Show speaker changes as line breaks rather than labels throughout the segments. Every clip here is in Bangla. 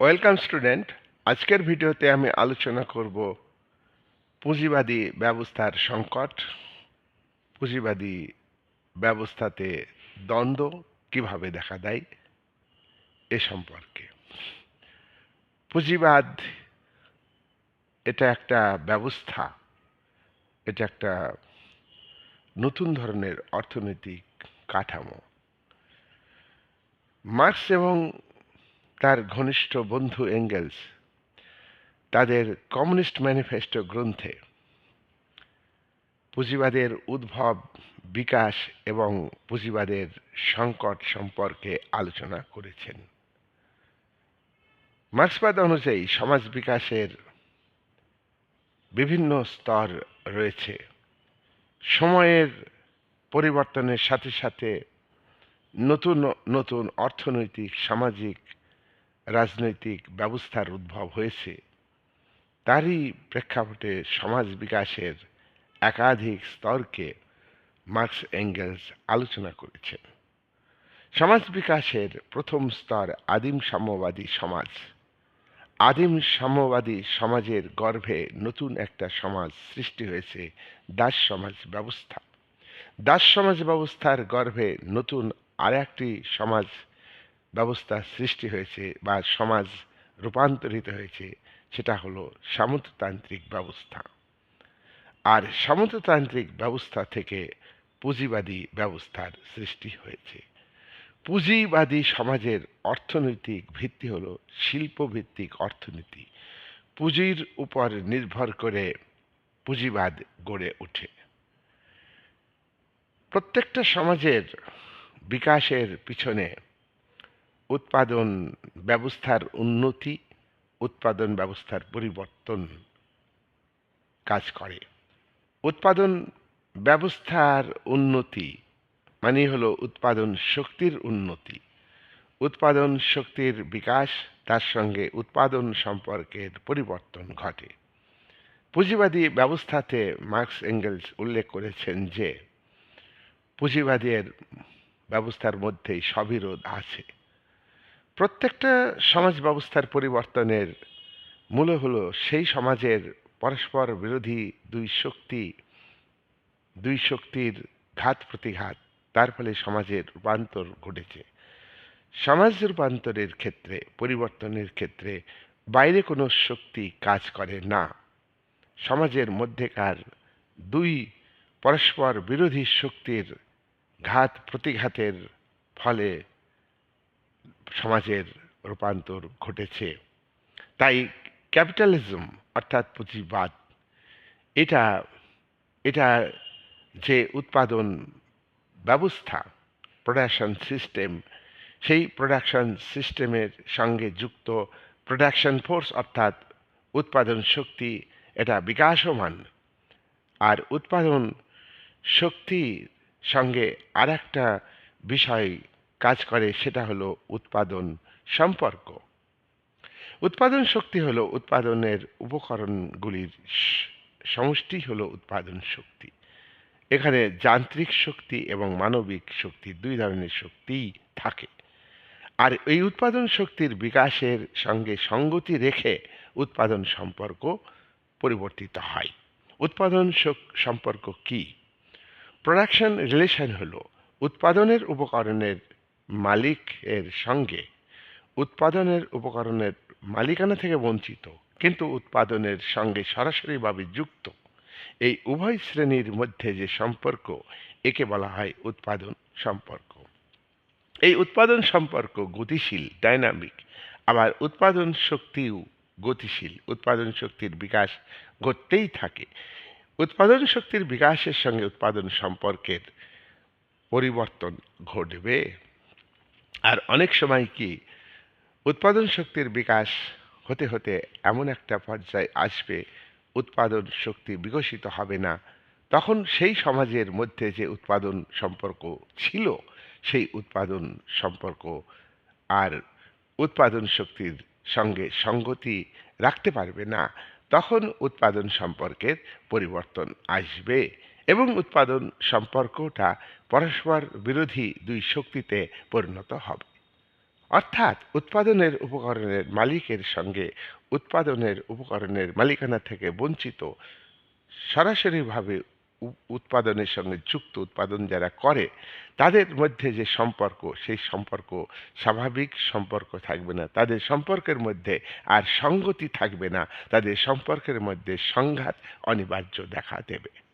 Welcome student. আজকের ভিডিওতে আমি আলোচনা করব পুঁজিবাদী ব্যবস্থার সংকট। পুঁজিবাদী ব্যবস্থাতে দ্বন্দ্ব কীভাবে দেখা দেয় এ সম্পর্কে। পুঁজিবাদ এটা একটা ব্যবস্থা, এটা একটা নতুন ধরনের অর্থনৈতিক কাঠামো। মার্কস এবং তার ঘনিষ্ঠ বন্ধু এঙ্গেলস, তাদের কমিউনিস্ট ম্যানিফেস্টো গ্রন্থে। পুঁজিবাদের উদ্ভব, বিকাশ এবং পুঁজিবাদের সংকট সম্পর্কে আলোচনা করেছেন। মার্ক্সবাদ অনুযায়ী সমাজ বিকাশের বিভিন্ন স্তর রয়েছে। সময়ের পরিবর্তনের সাথে সাথে নতুন নতুন অর্থনৈতিক, সামাজিক রাজনৈতিক ব্যবস্থার উদ্ভব হয়েছে, তারই প্রেক্ষাপটে সমাজ বিকাশের একাধিক স্তরকে মার্কস এঙ্গেলস আলোচনা করেছেন সমাজ বিকাশের প্রথম স্তর আদিম সাম্যবাদী সমাজ। আদিম সাম্যবাদী সমাজের গর্ভে নতুন একটা সমাজ সৃষ্টি হয়েছে, দাস সমাজ ব্যবস্থা। দাস সমাজ ব্যবস্থার গর্ভে নতুন আর একটি সমাজ ব্যবস্থা সৃষ্টি হয়েছে বা সমাজ রূপান্তরিত হয়েছে, সেটা হলো সামন্ততান্ত্রিক ব্যবস্থা। আর সামন্ততান্ত্রিক ব্যবস্থা থেকে পুঁজিবাদী ব্যবস্থার সৃষ্টি হয়েছে। পুঁজিবাদী সমাজের অর্থনৈতিক ভিত্তি হলো শিল্পভিত্তিক অর্থনীতি। পুঁজির উপর নির্ভর করে পুঁজিবাদ গড়ে ওঠে। প্রত্যেকটা সমাজের বিকাশের পিছনে উৎপাদন ব্যবস্থার উন্নতি, উৎপাদন ব্যবস্থার পরিবর্তন কাজ করে। উৎপাদন ব্যবস্থার উন্নতি মানে হলো উৎপাদন শক্তির উন্নতি। উৎপাদন শক্তির বিকাশ, তার সঙ্গে উৎপাদন সম্পর্কের পরিবর্তন ঘটে। পুঁজিবাদী ব্যবস্থাতে মার্কস এঙ্গেলস উল্লেখ করেছেন যে, পুঁজিবাদের ব্যবস্থার মধ্যেই সবিরোধ আছে। প্রত্যেকটা সমাজ ব্যবস্থার পরিবর্তনের মূল হলো সেই সমাজের পরস্পর বিরোধী দুই শক্তি, দুই শক্তির ঘাত প্রতিঘাত, তার ফলে সমাজের রূপান্তর ঘটেছে। সমাজ রূপান্তরের ক্ষেত্রে, পরিবর্তনের ক্ষেত্রে বাইরে কোনো শক্তি কাজ করে না। সমাজের মধ্যেকার দুই পরস্পর বিরোধী শক্তির ঘাত প্রতিঘাতের ফলে সমাজের রূপান্তর ঘটেছে। তাই ক্যাপিটালিজম অর্থাৎ পুঁজিবাদ, এটা এটা যে উৎপাদন ব্যবস্থা প্রোডাকশন সিস্টেম সেই প্রোডাকশন সিস্টেমের সঙ্গে যুক্ত প্রোডাকশন ফোর্স অর্থাৎ উৎপাদন শক্তি, এটা বিকাশমান। আর উৎপাদন শক্তির সঙ্গে আর একটা বিষয় কাজ করে সেটা হলো উৎপাদন সম্পর্ক। উৎপাদন শক্তি হলো উৎপাদনের উপকরণগুলির সমষ্টি হলো উৎপাদন শক্তি। এখানে যান্ত্রিক শক্তি এবং মানবিক শক্তি দুই ধরনের শক্তিই থাকে। আর এই উৎপাদন শক্তির বিকাশের সঙ্গে সঙ্গতি রেখে উৎপাদন সম্পর্ক পরিবর্তিত হয়। উৎপাদন সম্পর্ক কি? প্রোডাকশন রিলেশন হলো উৎপাদনের উপকরণের মালিকের সঙ্গে উৎপাদনের উপকরণের মালিকানা থেকে বঞ্চিত। কিন্তু উৎপাদনের সঙ্গে সরাসরিভাবে যুক্ত এই উভয় শ্রেণির মধ্যে যে সম্পর্ক, একে বলা হয় উৎপাদন সম্পর্ক। এই উৎপাদন সম্পর্ক গতিশীল, ডাইনামিক। আবার উৎপাদন শক্তিও গতিশীল। উৎপাদন শক্তির বিকাশ ঘটতেই থাকে। উৎপাদন শক্তির বিকাশের সঙ্গে উৎপাদন সম্পর্কের পরিবর্তন ঘটবে। আর অনেক সময় কি উৎপাদন শক্তির বিকাশ হতে হতে এমন একটা পর্যায়ে আসবে, উৎপাদন শক্তি বিকশিত হবে না। তখন সেই সমাজের মধ্যে যে উৎপাদন সম্পর্ক ছিল, সেই উৎপাদন সম্পর্ক আর উৎপাদন শক্তির সঙ্গে সঙ্গতি রাখতে পারবে না। তখন উৎপাদন সম্পর্কের পরিবর্তন আসবে। এবং উৎপাদন সম্পর্কটা পরস্পর বিরোধী দুই শক্তিতে পরিণত হবে। অর্থাৎ উৎপাদনের উপকরণের মালিকের সঙ্গে উৎপাদনের উপকরণের মালিকানা থেকে বঞ্চিত, সরাসরিভাবে উৎপাদনের সঙ্গে যুক্ত উৎপাদন যারা করে, তাদের মধ্যে যে সম্পর্ক, সেই সম্পর্ক স্বাভাবিক সম্পর্ক থাকবে না। তাদের সম্পর্কের মধ্যে আর সঙ্গতি থাকবে না। তাদের সম্পর্কের মধ্যে সংঘাত অনিবার্য দেখা দেবে।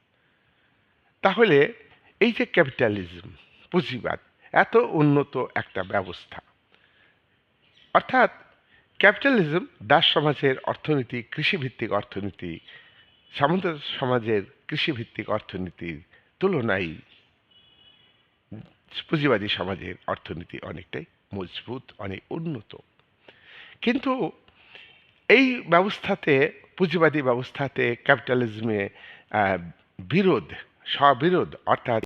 তাহলে এই যে ক্যাপিটালিজম, পুঁজিবাদ, এত উন্নত একটা ব্যবস্থা। অর্থাৎ ক্যাপিটালিজম দাস সমাজের অর্থনীতি, কৃষিভিত্তিক অর্থনীতি, সামন্ত সমাজের কৃষিভিত্তিক অর্থনীতির তুলনায় পুঁজিবাদী সমাজের অর্থনীতি অনেকটাই মজবুত, অনেক উন্নত। কিন্তু এই ব্যবস্থাতে, পুঁজিবাদী ব্যবস্থাতে ক্যাপিটালিজমে বিরোধ স্ববিরোধ অর্থাৎ